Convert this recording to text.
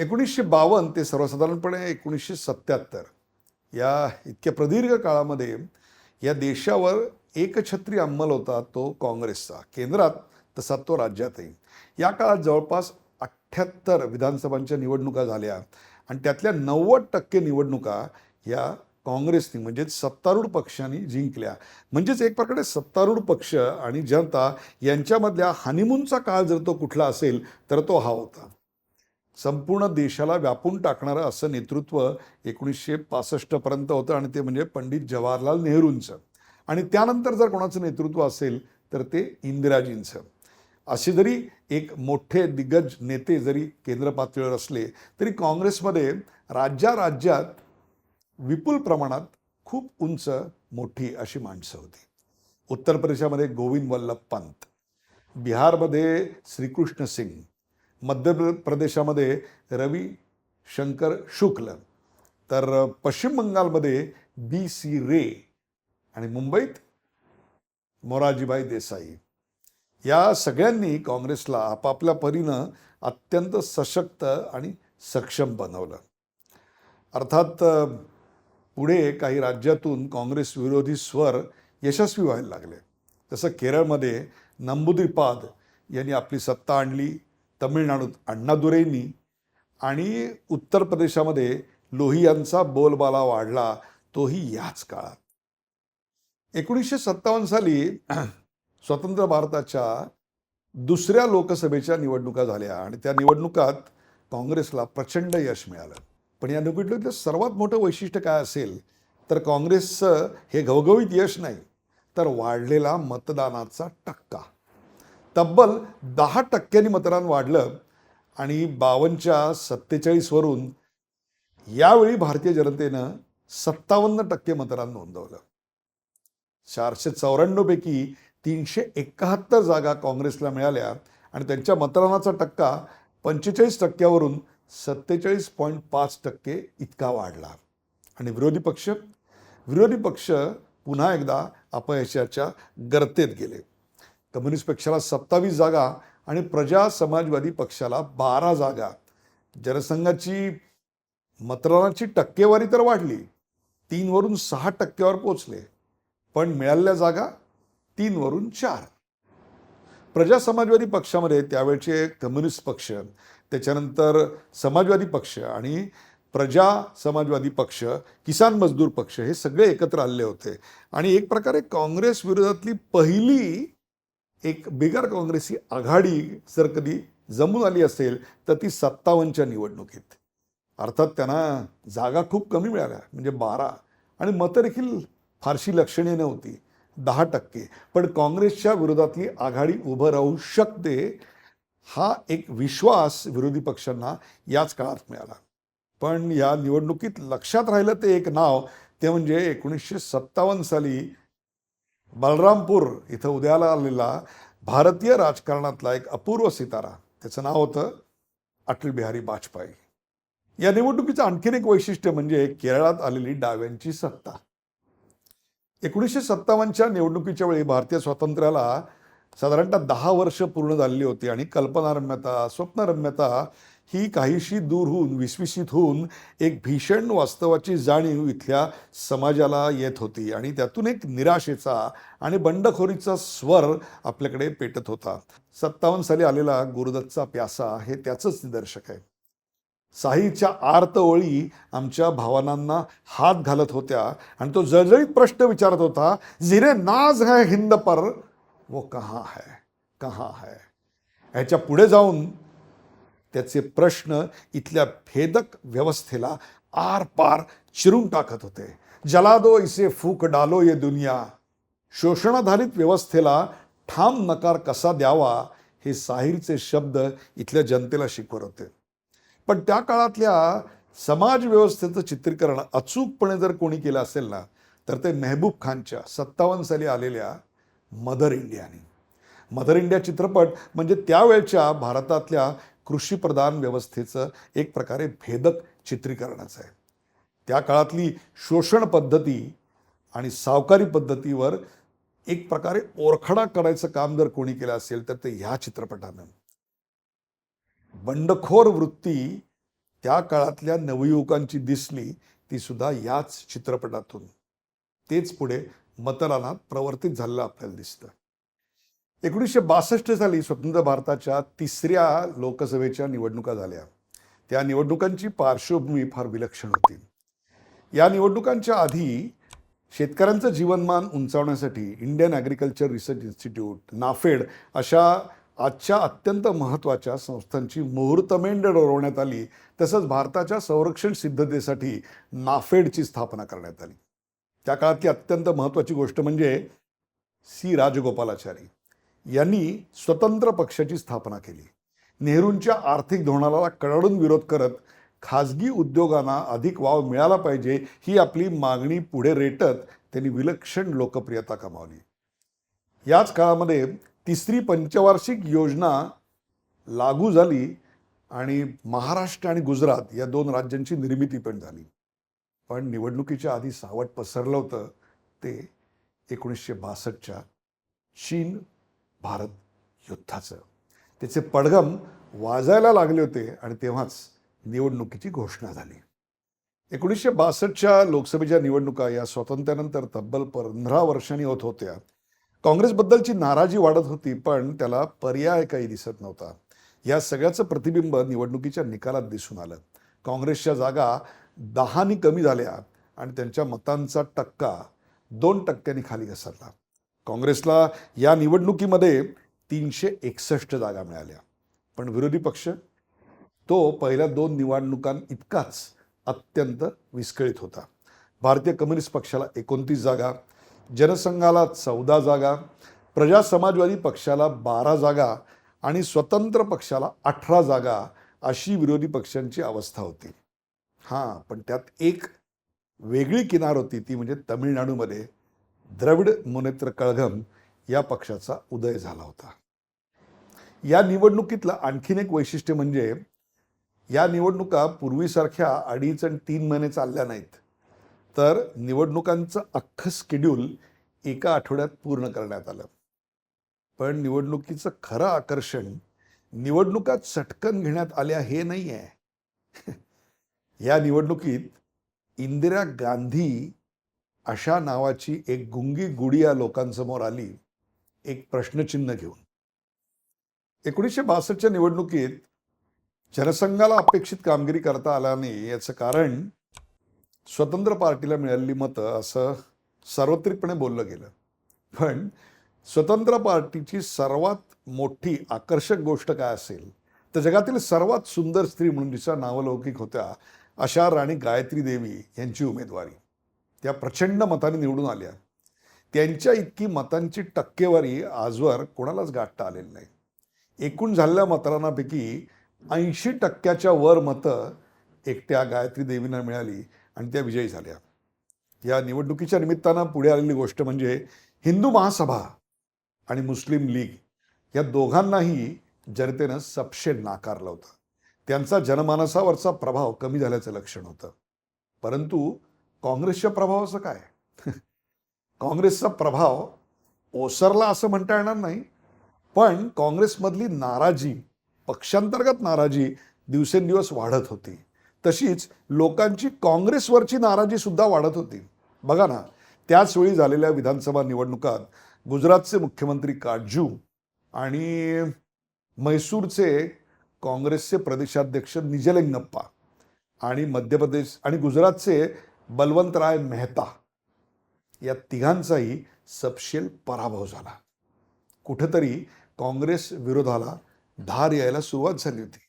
एकोणीसशे बावन्न ते सर्वसाधारणपणे एकोणीसशे सत्याहत्तर या इतक्या प्रदीर्घ काळामध्ये या देशावर एकछत्री अंमल होता तो काँग्रेसचा. केंद्रात तसा तो राज्यातही. या काळात जवळपास अठ्ठ्याहत्तर विधानसभांच्या निवडणुका झाल्या आणि त्यातल्या नव्वद टक्के निवडणुका या काँग्रेसनी म्हणजेच सत्तारूढ पक्षांनी जिंकल्या. म्हणजेच एक प्रकारे सत्तारूढ पक्ष आणि जनता यांच्यामधल्या हनीमूनचा काळ जर तो कुठला असेल तर तो हा होता. संपूर्ण देशाला व्यापून टाकणारं असं नेतृत्व एकोणीसशे पासष्टपर्यंत होतं आणि ते म्हणजे पंडित जवाहरलाल नेहरूंचं. आणि त्यानंतर जर कोणाचं नेतृत्व असेल तर ते इंदिराजींचं. असे जरी एक मोठे दिग्गज नेते जरी केंद्र पातळीवर असले तरी काँग्रेसमध्ये राज्या राज्यात विपुल प्रमाणात खूप उंच मोठी अशी माणसं होती. उत्तर प्रदेशामध्ये गोविंद वल्लभ पंत. बिहारमध्ये श्रीकृष्ण सिंग. मध्य प्र- प्रदेशामध्ये रवी शंकर शुक्ल तर पश्चिम बंगालमध्ये बी सी रे आणि मुंबईत मोरारजीभाई देसाई. या सगळ्यांनी काँग्रेसला आपापल्या परीनं अत्यंत सशक्त आणि सक्षम बनवलं. अर्थात पुढे काही राज्यातून काँग्रेस विरोधी स्वर यशस्वी व्हायला लागले. तसं केरळमध्ये नंबुद्रीपाद यांनी आपली सत्ता आणली तमिळनाडूत अण्णादुरेंनी आणि उत्तर प्रदेशामध्ये लोहियांचा बोलबाला वाढला तोही याच काळात. एकोणीसशे सत्तावन्न साली स्वतंत्र भारताच्या दुसऱ्या लोकसभेच्या निवडणुका झाल्या आणि त्या निवडणुकात काँग्रेसला प्रचंड यश मिळालं. पण या निवडणुकीतलं सर्वात मोठं वैशिष्ट्य काय असेल तर काँग्रेसचं हे घवघवीत यश नाही तर वाढलेला मतदानाचा टक्का. तब्बल दहा टक्क्यांनी मतदान वाढलं आणि बावनच्या सत्तेचाळीसवरून यावेळी भारतीय जनतेनं सत्तावन्न टक्के मतदान नोंदवलं. चारशे चौऱ्याण्णवपैकी तीनशे एकाहत्तर जागा काँग्रेसला मिळाल्या आणि त्यांच्या मतदानाचा टक्का पंचेचाळीस टक्क्यावरून सत्तेचाळीस पॉईंट पाच टक्के इतका वाढला. आणि विरोधी पक्ष? विरोधी पक्ष पुन्हा एकदा अपयशाच्या गर्तेत गेले. कम्युनिस्ट पक्षाला सत्तावीस जागा आणि प्रजा समाजवादी पक्षाला बारा जागा. जनसंघाची मतदानाची टक्केवारी तर वाढली. तीनवरून सहा टक्क्यावर पोचले पण मिळालेल्या जागा तीनवरून चार. प्रजा समाजवादी पक्षामध्ये त्यावेळचे कम्युनिस्ट पक्ष त्याच्यानंतर समाजवादी पक्ष आणि प्रजा समाजवादी पक्ष किसान मजदूर पक्ष हे सगळे एकत्र आलेले होते. आणि एक प्रकारे काँग्रेस विरोधातली पहिली एक बिगर काँग्रेसी आघाडी जर कधी जमून आली असेल तर ती सत्तावन्नच्या निवडणुकीत. अर्थात त्यांना जागा खूप कमी मिळाल्या म्हणजे बारा. आणि मतं देखील फारशी लक्षणीय नव्हती दहा टक्के. पण काँग्रेसच्या विरोधातली आघाडी उभं राहू शकते हा एक विश्वास विरोधी पक्षांना याच काळात मिळाला. पण या निवडणुकीत लक्षात राहिलं ते एक नाव ते म्हणजे एकोणीसशे सत्तावन्न साली बलरामपूर इथं उद्याला आलेला भारतीय राजकारणातला एक अपूर्व सितारा. त्याचं नाव होतं अटल बिहारी वाजपेयी. या निवडणुकीचं आणखीन एक वैशिष्ट्य म्हणजे केरळात आलेली डाव्यांची सत्ता. एकोणीसशे सत्तावन्नच्या निवडणुकीच्या वेळी भारतीय स्वातंत्र्याला साधारणतः दहा वर्ष पूर्ण झालेली होती आणि कल्पनारम्यता स्वप्नरम्यता ही काहीशी दूर होऊन विस्विसित होऊन एक भीषण वास्तवाची जाणीव इथल्या समाजाला येत होती आणि त्यातून एक निराशेचा आणि बंडखोरीचा स्वर आपल्याकडे पेटत होता. सत्तावन्न साली आलेला गुरुदत्तचा प्यासा हे त्याचंच निदर्शक आहे. साहीच्या आर्त ओळी आमच्या भावनांना हात घालत होत्या आणि तो जळजळीत प्रश्न विचारत होता जिरे नाज है हिंद पर? वो कहाँ है? कहाँ है? ह्याच्या पुढे जाऊन त्याचे प्रश्न इथल्या भेदक व्यवस्थेला आर पार चिरून टाकत होते. जलादो इसे फूक डालो ये दुनिया. शोषणाधारित व्यवस्थेला ठाम नकार कसा द्यावा हे साहिरचे शब्द इथल्या जनतेला शिकवत होते. पण त्या काळातल्या समाज व्यवस्थेचं चित्रीकरण अचूकपणे जर कोणी केलं असेल ना तर ते मेहबूब खानच्या सत्तावन्न साली आलेल्या मदर इंडियाने. मदर इंडिया चित्रपट म्हणजे त्यावेळच्या भारतातल्या कृषीप्रधान व्यवस्थेचं एक प्रकारे भेदक चित्रीकरणाचं आहे. त्या काळातली शोषण पद्धती आणि सावकारी पद्धतीवर एक प्रकारे ओरखडा करायचं काम जर कोणी केलं असेल तर ते ह्या चित्रपटानं. बंडखोर वृत्ती त्या काळातल्या नवयुवकांची दिसली ती सुद्धा याच चित्रपटातून. तेच पुढे मतदानात प्रवर्तित झालेलं आपल्याला दिसतं. एकोणीसशे बासष्ट साली स्वतंत्र भारताच्या तिसऱ्या लोकसभेच्या निवडणुका झाल्या. त्या निवडणुकांची पार्श्वभूमी फार विलक्षण होती. या निवडणुकांच्या आधी शेतकऱ्यांचं जीवनमान उंचावण्यासाठी Indian agriculture research institute NAFED अशा आजच्या अत्यंत महत्त्वाच्या संस्थांची मुहूर्तमेंड डोरवण्यात आली. तसंच भारताच्या संरक्षण सिद्धतेसाठी नाफेडची स्थापना करण्यात आली. त्या काळातली अत्यंत महत्त्वाची गोष्ट म्हणजे सी. राजगोपालाचारी. यांनी स्वतंत्र पक्षाची स्थापना केली. नेहरूंच्या आर्थिक धोरणाला कडाडून विरोध करत खाजगी उद्योगांना अधिक वाव मिळाला पाहिजे ही आपली मागणी पुढे रेटत त्यांनी विलक्षण लोकप्रियता कमावली. याच काळामध्ये तिसरी पंचवार्षिक योजना लागू झाली आणि महाराष्ट्र आणि गुजरात या दोन राज्यांची निर्मिती पण झाली. पण निवडणुकीच्या आधी सावट पसरलं होतं ते एकोणीसशे बासष्टच्या चीन भारत युद्धाचं. त्याचे पडगम वाजायला लागले होते आणि तेव्हाच निवडणुकीची घोषणा झाली. एकोणीसशे बासष्टच्या लोकसभेच्या निवडणुका या स्वातंत्र्यानंतर तब्बल पंधरा वर्षांनी होत होत्या. काँग्रेसबद्दलची नाराजी वाढत होती पण त्याला पर्याय काही दिसत नव्हता. या सगळ्याचं प्रतिबिंब निवडणुकीच्या निकालात दिसून आलं. काँग्रेसच्या जागा दहानी कमी झाल्या आणि त्यांच्या मतांचा टक्का दोन टक्क्यांनी खाली घसरला. काँग्रेसला या निवडणुकीमध्ये तीनशे एकसष्ट जागा मिळाल्या. पण विरोधी पक्ष तो पहिल्या दोन निवडणुकां इतकाच अत्यंत विस्कळीत होता. भारतीय कम्युनिस्ट पक्षाला एकोणतीस जागा जनसंघाला चौदा जागा प्रजा समाजवादी पक्षाला बारा जागा आणि स्वतंत्र पक्षाला अठरा जागा अशी विरोधी पक्षांची अवस्था होती. हां पण त्यात एक वेगळी किनार होती ती म्हणजे तमिळनाडूमध्ये. द्रविड मुनेत्र कळघम या पक्षाचा उदय झाला होता. या निवडणुकीतलं आणखीन एक वैशिष्ट्य म्हणजे या निवडणुका पूर्वीसारख्या अडीच आणि तीन महिने चालल्या नाहीत. तर निवडणुकांचं अख्खं शेड्यूल एका आठवड्यात पूर्ण करण्यात आलं. पण निवडणुकीचं खरं आकर्षण निवडणुका चटकन घेण्यात आल्या हे नाही आहे या निवडणुकीत इंदिरा गांधी अशा नावाची एक गुंगी गुडिया लोकांसमोर आली एक प्रश्नचिन्ह घेऊन. एकोणीसशे बासष्टच्या निवडणुकीत जनसंघाला अपेक्षित कामगिरी करता आला नाही याचं कारण स्वतंत्र पार्टीला मिळालेली मतं असं सार्वत्रिकपणे बोललं गेलं. पण स्वतंत्र पार्टीची सर्वात मोठी आकर्षक गोष्ट काय असेल? तर जगातील सर्वात सुंदर स्त्री म्हणून जिचा नावलौकिक होत्या अशा राणी गायत्री देवी यांची उमेदवारी. त्या प्रचंड मताने निवडून आल्या. त्यांच्या इतकी मतांची टक्केवारी आजवर कोणालाच गाठता आलेली नाही. एकूण झालेल्या मतदानापैकी ऐंशी टक्क्याच्या वर मतं एकट्या गायत्री देवींना मिळाली आणि त्या विजयी झाल्या. या निवडणुकीच्या निमित्तानं पुढे आलेली गोष्ट म्हणजे हिंदू महासभा आणि मुस्लिम लीग या दोघांनाही जनतेनं सपशे नाकारलं होतं. त्यांचा जनमानसावरचा प्रभाव कमी झाल्याचं लक्षण होतं. परंतु काँग्रेसच्या प्रभावाचं काय? काँग्रेसचा प्रभाव ओसरला असं म्हणता येणार नाही पण काँग्रेसमधली नाराजी पक्षांतर्गत नाराजी दिवसेंदिवस वाढत होती. तशीच लोकांची काँग्रेसवरची नाराजी सुद्धा वाढत होती. बघा ना त्याचवेळी झालेल्या विधानसभा निवडणुकात गुजरातचे मुख्यमंत्री काटजू आणि म्हैसूरचे काँग्रेसचे प्रदेशाध्यक्ष निजलिंगप्पा आणि मध्य प्रदेश आणि गुजरातचे बलवंतराय मेहता या तिघांचाही सपशेल पराभव झाला. कुठंतरी काँग्रेस विरोधाला धार यायला सुरुवात झाली होती.